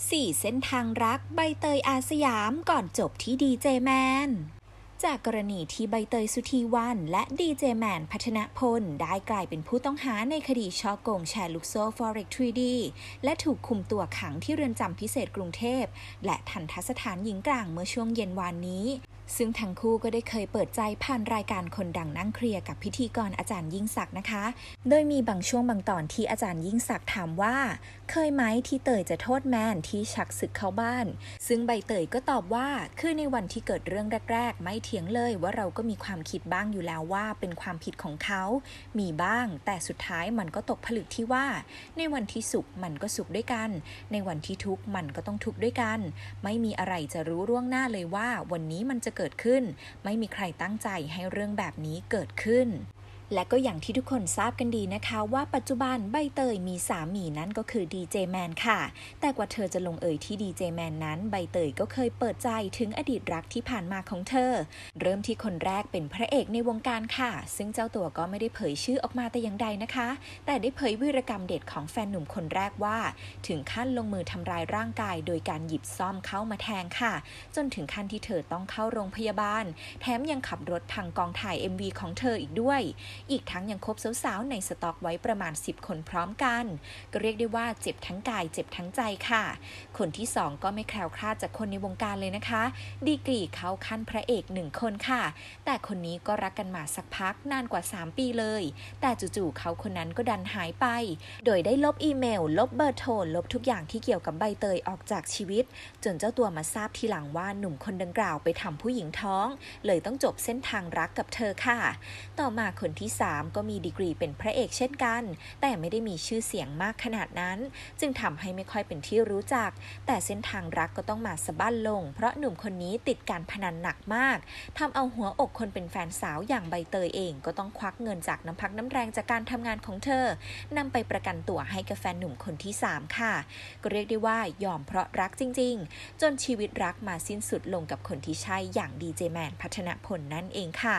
4 เส้นทางรักใบเตยอาสยามก่อนจบที่ดีเจแมน จากกรณีที่ใบเตยสุธีวันและดีเจแมนพัฒนพล ได้กลายเป็นผู้ต้องหาในคดีช่อโกงแชร์ลูกโซ่ Forex 3D และถูกคุมตัวขังที่เรือนจำพิเศษกรุงเทพ และทันทสถานหญิงกลางเมื่อช่วงเย็นวานนี้ ซึ่งทั้งคู่ก็ได้เคยเปิดใจผ่านรายการคนดังนั่งเคลียร์กับพิธีกรอาจารย์ยิ่งศักดิ์นะคะ โดยมีบางช่วงบางตอนที่อาจารย์ยิ่งศักดิ์ถามว่า เคยไหมที่เตยจะโทษแมนที่ชักศึกเข้าบ้าน ซึ่งใบเตยก็ตอบว่าคือในวันที่เกิดเรื่องแรกๆไม่เถียงเลยว่าเราก็มีความคิดบ้างอยู่แล้วว่าเป็นความผิดของเขา มีบ้าง แต่สุดท้ายมันก็ตกผลึกที่ว่า ในวันที่สุขมันก็สุขด้วยกัน ในวันที่ทุกข์มันก็ต้องทุกข์ด้วยกัน ไม่มีอะไรจะรู้ร่วงหน้าเลยว่า วันนี้มันจะเกิดขึ้น ไม่มีใครตั้งใจให้เรื่องแบบนี้เกิดขึ้น และก็อย่างที่ทุกคนทราบกันดีนะคะว่าปัจจุบันใบเตยมีสามีนั้นก็คือดีเจแมนค่ะ แต่กว่าเธอจะลงเอยที่ดีเจแมนนั้นใบเตยก็เคยเปิดใจถึงอดีตรักที่ผ่านมาของเธอ เริ่มที่คนแรกเป็นพระเอกในวงการค่ะ ซึ่งเจ้าตัวก็ไม่ได้เผยชื่อออกมาแต่อย่างใดนะคะ แต่ได้เผยวีรกรรมเด็ดของแฟนหนุ่มคนแรกว่า ถึงขั้นลงมือทำร้ายร่างกาย โดยการหยิบซ่อมเข้ามาแทงค่ะ จนถึงขั้นที่เธอต้องเข้าโรงพยาบาล แถมยังขับรถพังกองถ่าย MV ของเธออีกด้วยอีกทั้งยังคบสาวๆในสต็อกไว้ประมาณ 10 คนพร้อมกัน ก็เรียกได้ว่าเจ็บทั้งกายเจ็บทั้งใจค่ะ คนที่ 2 ก็ไม่แคล้วคลาดจากคนในวงการเลยนะคะ ดีกรีเขาขั้นพระเอกหนึ่งคนค่ะ แต่คนนี้ก็รักกันมาสักพักนานกว่า 3 ปีเลย แต่จู่ๆเขาคนนั้นก็ดันหายไป โดยได้ลบอีเมล ลบเบอร์โทรลบทุกอย่างที่เกี่ยวกับใบเตยออกจากชีวิต จนเจ้าตัวมาทราบทีหลังว่าหนุ่มคนดังกล่าวไปทำผู้หญิงท้อง เลยต้องจบเส้นทางรักกับเธอค่ะ ต่อมาคนที่3 ก็มีดีกรีเป็นพระเอกเช่นกัน แต่ไม่ได้มีชื่อเสียงมากขนาดนั้น จึงทำให้ไม่ค่อยเป็นที่รู้จัก แต่เส้นทางรักก็ต้องมาสะบั้นลง เพราะหนุ่มคนนี้ติดการพนันหนักมากทำเอาหัวอกคนเป็นแฟนสาวอย่างใบเตยเองก็ต้องควักเงินจากน้ำพักน้ำแรงจากการทำงานของเธอนำไปประกันตัวให้กับแฟนหนุ่มคนที่ 3 ค่ะ ก็เรียกได้ว่ายอมเพราะรักจริง ๆ จนชีวิตรักมาสิ้นสุดลงกับคนที่ใช่อย่างดีเจแมนพัฒนพลนั่นเองค่ะ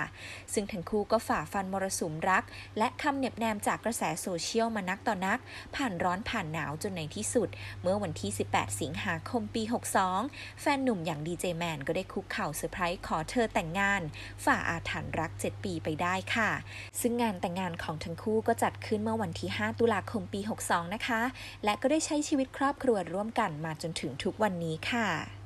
ซึ่งทั้งคู่ก็ฝ่าฟันมรสุมรัก และคำเหน็บแนมจากกระแสโซเชียลมานักต่อนัก ผ่านร้อนผ่านหนาวจนในที่สุด เมื่อวันที่ 18 สิงหาคมปี 62 แฟนหนุ่มอย่างดีเจแมนก็ได้คุกเข่าเซอร์ไพรส์ขอเธอแต่งงาน ฝ่าอาถรรพ์รัก 7 ปีไปได้ค่ะ ซึ่งงานแต่งงานของทั้งคู่ก็จัดขึ้นเมื่อวันที่ 5 ตุลาคมปี 62 นะคะ และก็ได้ใช้ชีวิตครอบครัวร่วมกันมาจนถึงทุกวันนี้ค่ะ